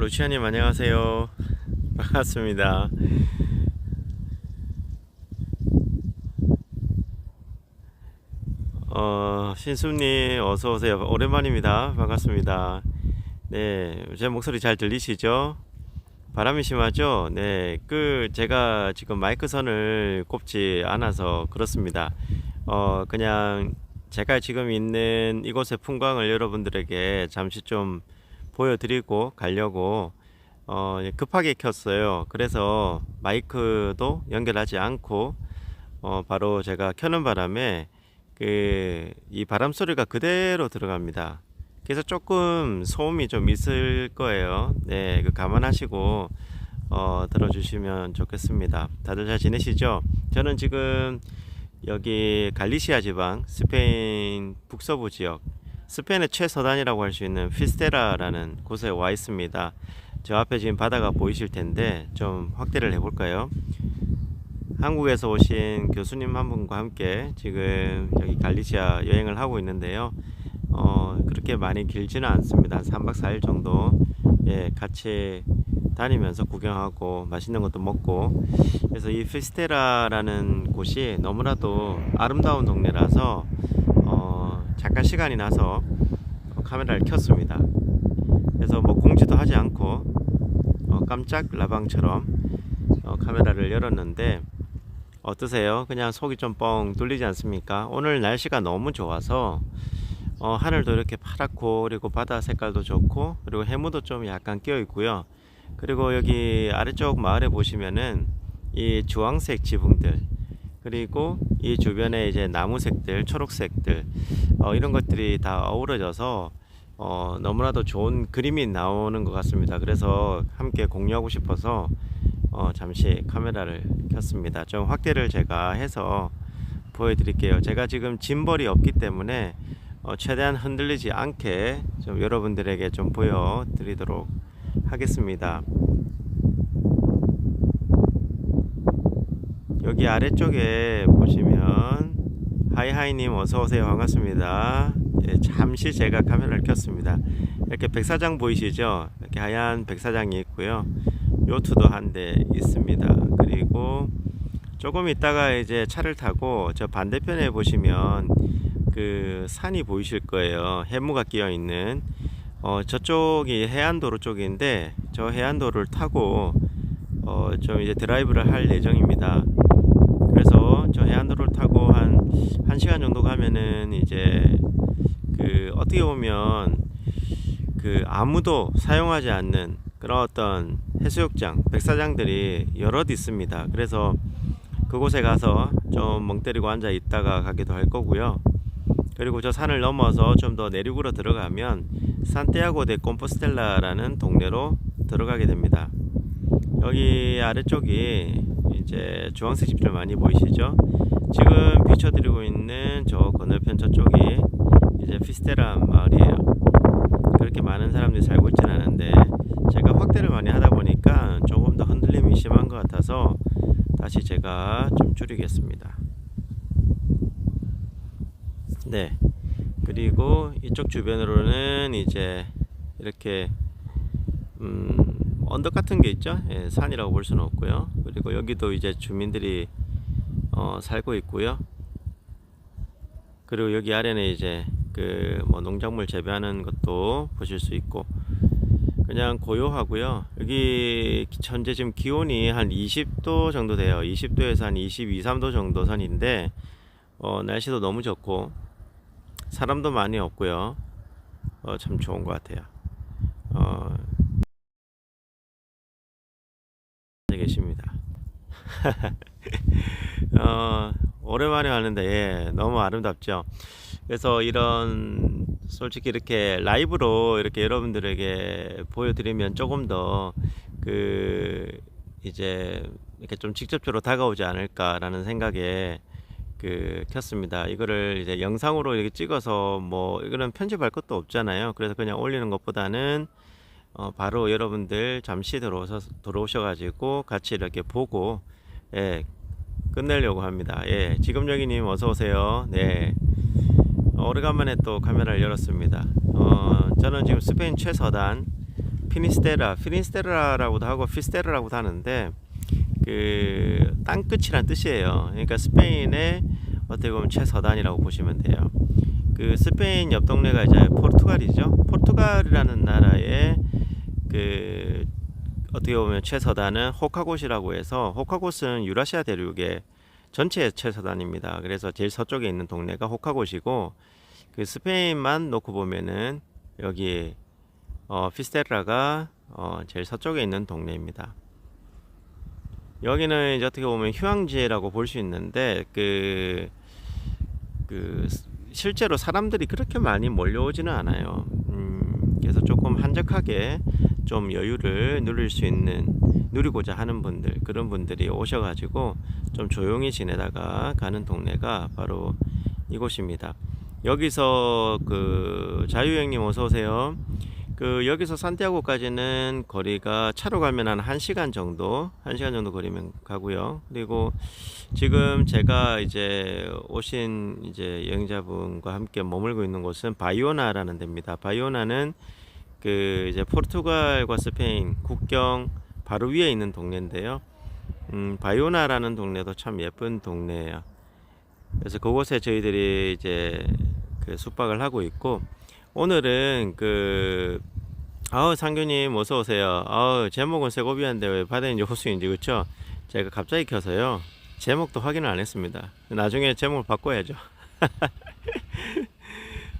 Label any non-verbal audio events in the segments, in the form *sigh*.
루치아님 안녕하세요. *laughs* 반갑습니다. 어, 신수님 어서 오세요. 오랜만입니다. 반갑습니다. 네, 제 목소리 잘 들리시죠? 바람이 심하죠? 네, 그 제가 지금 마이크 선을 꼽지 않아서 그렇습니다. 어, 그냥 제가 지금 있는 이곳의 풍광을 여러분들에게 잠시 좀 보여드리고 가려고 어, 급하게 켰어요. 그래서 마이크도 연결하지 않고 어, 바로 제가 켜는 바람에 그 이 바람 소리가 그대로 들어갑니다. 그래서 조금 소음이 좀 있을 거예요. 네, 그 감안하시고 어, 들어주시면 좋겠습니다. 다들 잘 지내시죠? 저는 지금 여기 갈리시아 지방 스페인 북서부 지역 스페인의 최서단이라고 할 수 있는 피스테라라는 곳에 와 있습니다. 저 앞에 지금 바다가 보이실 텐데 좀 확대를 해볼까요? 한국에서 오신 교수님 한 분과 함께 지금 여기 갈리시아 여행을 하고 있는데요. 어, 그렇게 많이 길지는 않습니다. 한 3박 4일 정도 예, 같이 다니면서 구경하고 맛있는 것도 먹고 그래서 이 피스테라라는 곳이 너무나도 아름다운 동네라서 어, 잠깐 시간이 나서 카메라를 켰습니다. 그래서 뭐 공지도 하지 않고 어, 깜짝 라방처럼 어, 카메라를 열었는데 어떠세요? 그냥 속이 좀 뻥 뚫리지 않습니까? 오늘 날씨가 너무 좋아서 어, 하늘도 이렇게 파랗고 그리고 바다 색깔도 좋고 그리고 해무도 좀 약간 끼어 있고요. 그리고 여기 아래쪽 마을에 보시면은 이 주황색 지붕들 그리고 이 주변에 이제 나무색들, 초록색들 어, 이런 것들이 다 어우러져서 어, 너무나도 좋은 그림이 나오는 것 같습니다. 그래서 함께 공유하고 싶어서 어, 잠시 카메라를 켰습니다. 좀 확대를 제가 해서 보여드릴게요. 제가 지금 짐벌이 없기 때문에 어, 최대한 흔들리지 않게 좀 여러분들에게 좀 보여드리도록 하겠습니다. 여기 아래쪽에 보시면 하이하이님 어서 오세요 반갑습니다. 예, 잠시 제가 카메라를 켰습니다. 이렇게 백사장 보이시죠? 이렇게 하얀 백사장이 있고요. 요트도 한 대 있습니다. 그리고 조금 있다가 이제 차를 타고 저 반대편에 보시면 그 산이 보이실 거예요. 해무가 끼어 있는 어, 저쪽이 해안도로 쪽인데 저 해안도로를 타고 어, 좀 이제 드라이브를 할 예정입니다. 저 해안도로를 타고 한 1시간 정도 가면은 이제 그 어떻게 보면 그 아무도 사용하지 않는 그런 어떤 해수욕장, 백사장들이 여럿 있습니다. 그래서 그곳에 가서 좀 멍 때리고 앉아 있다가 가기도 할 거고요. 그리고 저 산을 넘어서 좀 더 내륙으로 들어가면 산티아고 데 콤포스텔라라는 동네로 들어가게 됩니다. 여기 아래쪽이 이제 주황색 집들 많이 보이시죠? 지금 비춰드리고 있는 저 건너편 저쪽이 이제 피스테라 마을이에요. 그렇게 많은 사람들이 살고 있지는 않은데 제가 확대를 많이 하다 보니까 조금 더 흔들림이 심한 것 같아서 다시 제가 좀 줄이겠습니다. 네. 그리고 이쪽 주변으로는 이제 이렇게 음, 언덕 같은 게 있죠. 예, 산이라고 볼 수는 없고요. 그리고 여기도 이제 주민들이 어, 살고 있고요. 그리고 여기 아래는 이제 그 뭐 농작물 재배하는 것도 보실 수 있고 그냥 고요하고요. 여기 현재 지금 기온이 한 20도 정도 돼요. 20도에서 한 22, 3도 정도 선인데 어, 날씨도 너무 좋고 사람도 많이 없고요. 어, 참 좋은 것 같아요. 어, 계십니다. *laughs* 어, 오랜만에 왔는데 예, 너무 아름답죠. 그래서 이런 솔직히 이렇게 라이브로 이렇게 여러분들에게 보여드리면 조금 더 그 이제 이렇게 좀 직접적으로 다가오지 않을까라는 생각에 그 켰습니다. 이거를 이제 영상으로 이렇게 찍어서 뭐 이거는 편집할 것도 없잖아요. 그래서 그냥 올리는 것보다는 어 바로 여러분들 잠시 들어오셔 들어오셔가지고 같이 이렇게 보고 예 끝내려고 합니다. 예 지금 여기님 어서 오세요. 네 어, 오래간만에 또 카메라를 열었습니다. 어 저는 지금 스페인 최서단 피니스테라, 피니스테라라고도 하고 피스테라라고도 하는데 그 땅끝이란 뜻이에요. 그러니까 스페인의 어떻게 보면 최서단이라고 보시면 돼요. 그 스페인 옆 동네가 이제 포르투갈이죠. 포르투갈이라는 나라의 그 어떻게 보면 최서단은 호카곳이라고 해서 호카곳은 유라시아 대륙의 전체 최서단입니다. 그래서 제일 서쪽에 있는 동네가 호카곳이고 그 스페인만 놓고 보면은 여기 어, 피스테라가 어, 제일 서쪽에 있는 동네입니다. 여기는 이제 어떻게 보면 휴양지라고 볼 수 있는데 그, 그 실제로 사람들이 그렇게 많이 몰려오지는 않아요. 음, 그래서 조금 한적하게 좀 여유를 누릴 수 있는 누리고자 하는 분들 그런 분들이 오셔가지고 좀 조용히 지내다가 가는 동네가 바로 이곳입니다. 여기서 그 자유형님 어서 오세요. 그 여기서 산티아고까지는 거리가 차로 가면 한 1시간 정도, 1시간 정도 거리면 가고요. 그리고 지금 제가 이제 오신 이제 여행자분과 함께 머물고 있는 곳은 바이오나라는 데입니다. 바이오나는 그 이제 포르투갈과 스페인 국경 바로 위에 있는 동네인데요. 음, 바이오나라는 동네도 참 예쁜 동네예요. 그래서 그곳에 저희들이 이제 그 숙박을 하고 있고 오늘은 그 아우 상규님 어서 오세요. 아우 제목은 세고비아인데 왜 바다인지 호수인지 그쵸? 제가 갑자기 켜서요. 제목도 확인을 안 했습니다. 나중에 제목을 바꿔야죠. *laughs*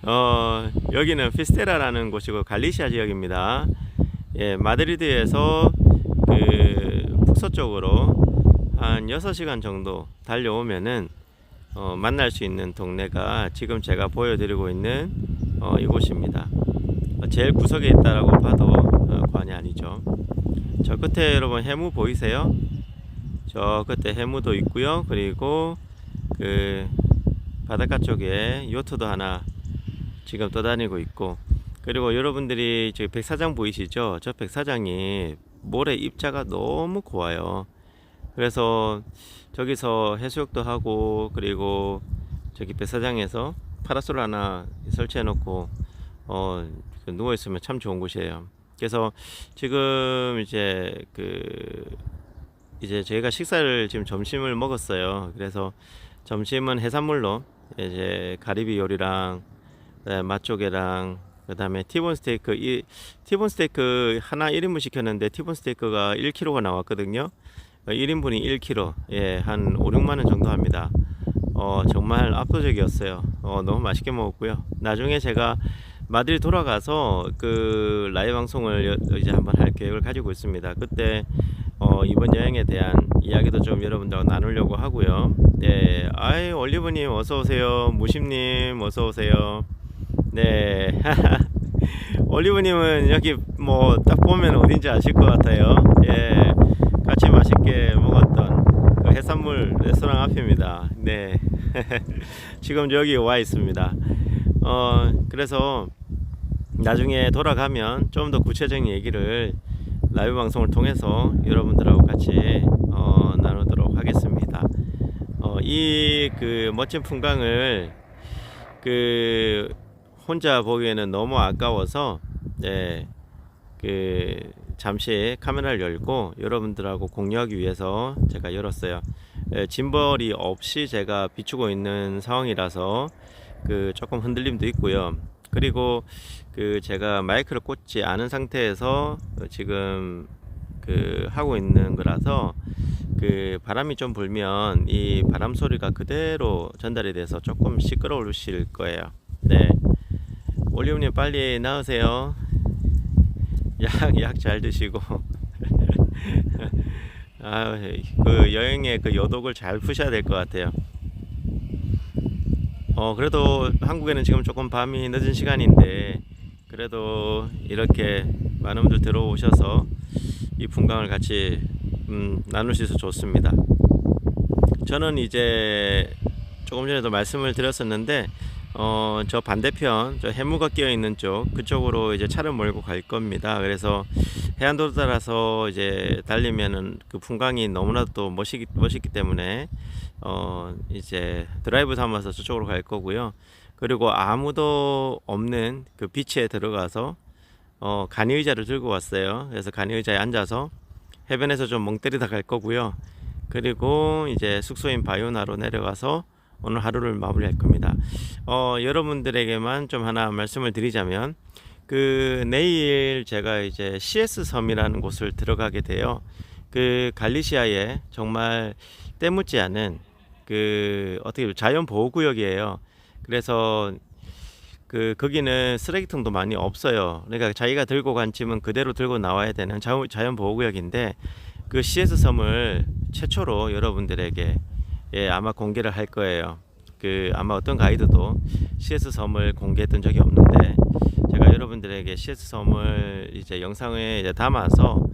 어 여기는 피스테라라는 곳이고 갈리시아 지역입니다. 예 마드리드에서 그 북서쪽으로 한 6시간 정도 달려오면은 어, 만날 수 있는 동네가 지금 제가 보여드리고 있는 어, 이곳입니다. 어, 제일 구석에 있다라고 봐도 어, 과언이 아니죠. 저 끝에 여러분 해무 보이세요? 저 끝에 해무도 있고요. 그리고 그 바닷가 쪽에 요트도 하나 지금 떠다니고 있고 그리고 여러분들이 저 백사장 보이시죠? 저 백사장이 모래 입자가 너무 고와요. 그래서 저기서 해수욕도 하고 그리고 저기 백사장에서 파라솔 하나 설치해 놓고 어 누워 있으면 참 좋은 곳이에요. 그래서 지금 이제 그 이제 저희가 식사를 지금 점심을 먹었어요. 그래서 점심은 해산물로 이제 가리비 요리랑 그다음에 맛조개랑 그 다음에 티본 스테이크 이 티본 스테이크 하나 1인분 시켰는데 티본 스테이크가 1kg가 나왔거든요. 1인분이 1kg, 예, 한 5, 6만 원 정도 합니다. 어, 정말 압도적이었어요. 어, 너무 맛있게 먹었고요. 나중에 제가 마드리 돌아가서 그 라이브 방송을 여- 이제 한번 할 계획을 가지고 있습니다. 그때 어, 이번 여행에 대한 이야기도 좀 여러분들과 나누려고 하고요. 네, 아이 올리브님 어서 오세요. 무심님 어서 오세요. 네, *laughs* 올리브님은 여기 뭐 딱 보면 어딘지 아실 것 같아요. 예, 같이 맛있게 먹었던 그 해산물 레스토랑 앞입니다. 네, *laughs* 지금 여기 와 있습니다. 어, 그래서 나중에 돌아가면 좀 더 구체적인 얘기를 라이브 방송을 통해서 여러분들하고 같이 어, 나누도록 하겠습니다. 어, 이 그 멋진 풍광을 그 혼자 보기에는 너무 아까워서 네, 그 잠시 카메라를 열고 여러분들하고 공유하기 위해서 제가 열었어요. 예, 짐벌이 없이 제가 비추고 있는 상황이라서 그 조금 흔들림도 있고요. 그리고 그 제가 마이크를 꽂지 않은 상태에서 지금 그 하고 있는 거라서 그 바람이 좀 불면 이 바람 소리가 그대로 전달이 돼서 조금 시끄러우실 거예요. 네. 올리브님 빨리 나으세요. *laughs* 약, 약 잘 드시고. *laughs* 아, 그 여행의 그 요독을 잘 푸셔야 될 것 같아요. 어, 그래도 한국에는 지금 조금 밤이 늦은 시간인데, 그래도 이렇게 많은 분들 들어오셔서 이 풍광을 같이 음, 나눌 수 있어서 좋습니다. 저는 이제 조금 전에도 말씀을 드렸었는데, 어, 저 반대편, 저 해무가 끼어 있는 쪽, 그쪽으로 이제 차를 몰고 갈 겁니다. 그래서 해안도로 따라서 이제 달리면은 그 풍광이 너무나도 또 멋있기, 멋있기 때문에, 어, 이제 드라이브 삼아서 저쪽으로 갈 거고요. 그리고 아무도 없는 그 비치에 들어가서, 어, 간이 의자를 들고 왔어요. 그래서 간이 의자에 앉아서 해변에서 좀 멍 때리다 갈 거고요. 그리고 이제 숙소인 바이오나로 내려가서 오늘 하루를 마무리할 겁니다. 어, 여러분들에게만 좀 하나 말씀을 드리자면 그 내일 제가 이제 CS 섬이라는 곳을 들어가게 돼요. 그 갈리시아에 정말 때묻지 않은 그 어떻게 자연 보호 구역이에요. 그래서 그 거기는 쓰레기통도 많이 없어요. 그러니까 자기가 들고 간 짐은 그대로 들고 나와야 되는 자- 자연 보호 구역인데 그 CS 섬을 최초로 여러분들에게 예, 아마 공개를 할 거예요. 그 아마 어떤 가이드도 CS 섬을 공개했던 적이 없는데 제가 여러분들에게 CS 섬을 이제 영상에 이제 담아서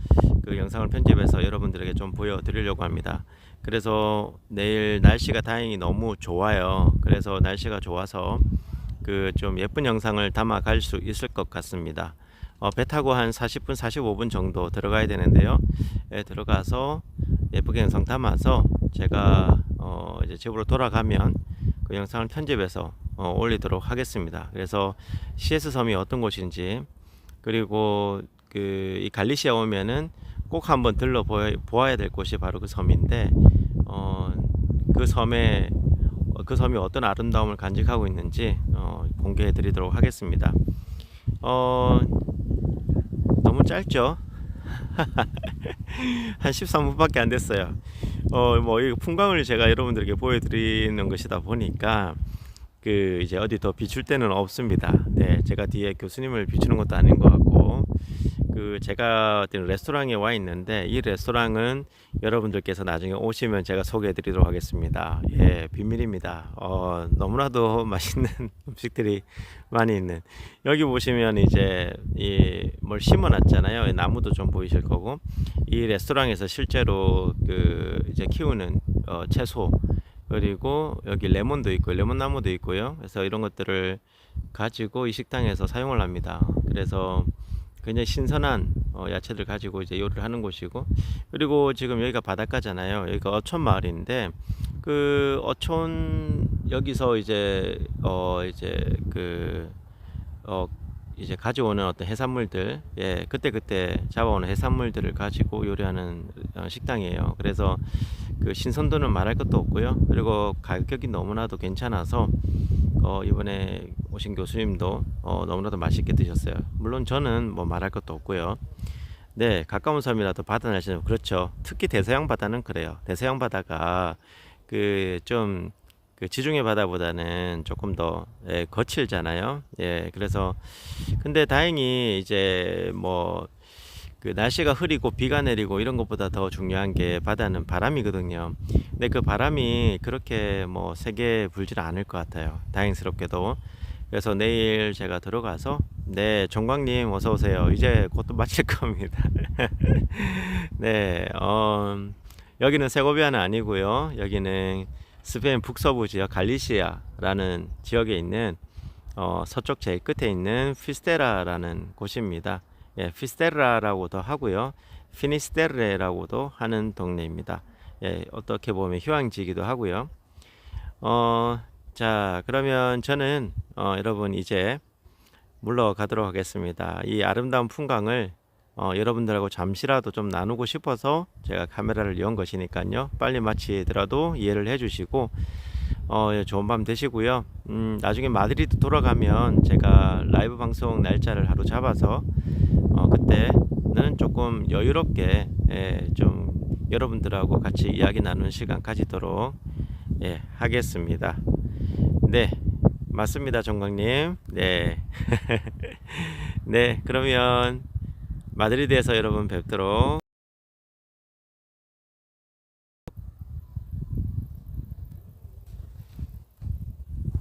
그 영상을 편집해서 여러분들에게 좀 보여드리려고 합니다. 그래서 내일 날씨가 다행히 너무 좋아요. 그래서 날씨가 좋아서 그 좀 예쁜 영상을 담아 갈 수 있을 것 같습니다. 어, 배 타고 한 40분, 45분 정도 들어가야 되는데요. 예, 들어가서 예쁘게 영상 담아서 제가 어, 이제 집으로 돌아가면 그 영상을 편집해서 어, 올리도록 하겠습니다. 그래서 CS 섬이 어떤 곳인지 그리고 그 이 갈리시아 오면은 꼭 한번 들러 보아야 될 곳이 바로 그 섬인데 어, 그 섬에 어, 그 섬이 어떤 아름다움을 간직하고 있는지 어, 공개해 드리도록 하겠습니다. 어, 너무 짧죠? *laughs* 한 13분밖에 안 됐어요. 어, 뭐, 이 풍광을 제가 여러분들에게 보여드리는 것이다 보니까, 그, 이제 어디 더 비출 데는 없습니다. 네, 제가 뒤에 교수님을 비추는 것도 아닌 것 같고, 그, 제가 어떤 레스토랑에 와 있는데, 이 레스토랑은 여러분들께서 나중에 오시면 제가 소개해 드리도록 하겠습니다. 예, 비밀입니다. 어, 너무나도 *laughs* 맛있는 *laughs* 음식들이 많이 있는. 여기 보시면 이제 이 뭘 심어 놨잖아요. 나무도 좀 보이실 거고. 이 레스토랑에서 실제로 그 이제 키우는 어, 채소 그리고 여기 레몬도 있고 레몬 나무도 있고요. 그래서 이런 것들을 가지고 이 식당에서 사용을 합니다. 그래서 굉장히 신선한 어, 야채들 가지고 이제 요리를 하는 곳이고 그리고 지금 여기가 바닷가잖아요. 여기가 어촌 마을인데 그 어촌 여기서 이제 어 이제 그어 이제 가져오는 어떤 해산물들, 예, 그때 그때 잡아오는 해산물들을 가지고 요리하는 어, 식당이에요. 그래서 그 신선도는 말할 것도 없고요. 그리고 가격이 너무나도 괜찮아서 어, 이번에 오신 교수님도 어, 너무나도 맛있게 드셨어요. 물론 저는 뭐 말할 것도 없고요. 네, 가까운 섬이라도 바다 날씨는 그렇죠. 특히 대서양 바다는 그래요. 대서양 바다가 그좀그 지중해 바다보다는 조금 더 예, 거칠잖아요. 예, 그래서 근데 다행히 이제 뭐 그 날씨가 흐리고 비가 내리고 이런 것보다 더 중요한 게 바다는 바람이거든요. 근데 그 바람이 그렇게 뭐 세게 불지는 않을 것 같아요. 다행스럽게도. 그래서 내일 제가 들어가서 네, 정광님 어서 오세요. 이제 곧또 마칠 *laughs* 겁니다. 네, 어, 여기는 세고비아는 아니고요. 여기는 스페인 북서부 지역 갈리시아라는 지역에 있는 어, 서쪽 제일 끝에 있는 피스테라라는 곳입니다. 예, 피스테라라고도 하고요. 피니스테레라고도 하는 동네입니다. 예, 어떻게 보면 휴양지이기도 하고요. 어, 자, 그러면 저는 어, 여러분 이제 물러가도록 하겠습니다. 이 아름다운 풍광을 어, 여러분들하고 잠시라도 좀 나누고 싶어서 제가 카메라를 연 것이니까요. 빨리 마치더라도 이해를 해주시고 어, 예, 좋은 밤 되시고요. 음, 나중에 마드리드 돌아가면 제가 라이브 방송 날짜를 하루 잡아서 어, 그때는 조금 여유롭게 예, 좀 여러분들하고 같이 이야기 나누는 시간 가지도록 예, 하겠습니다. 네, 맞습니다, 정광님. 네, *laughs* 네, 그러면 마드리드에서 여러분 뵙도록.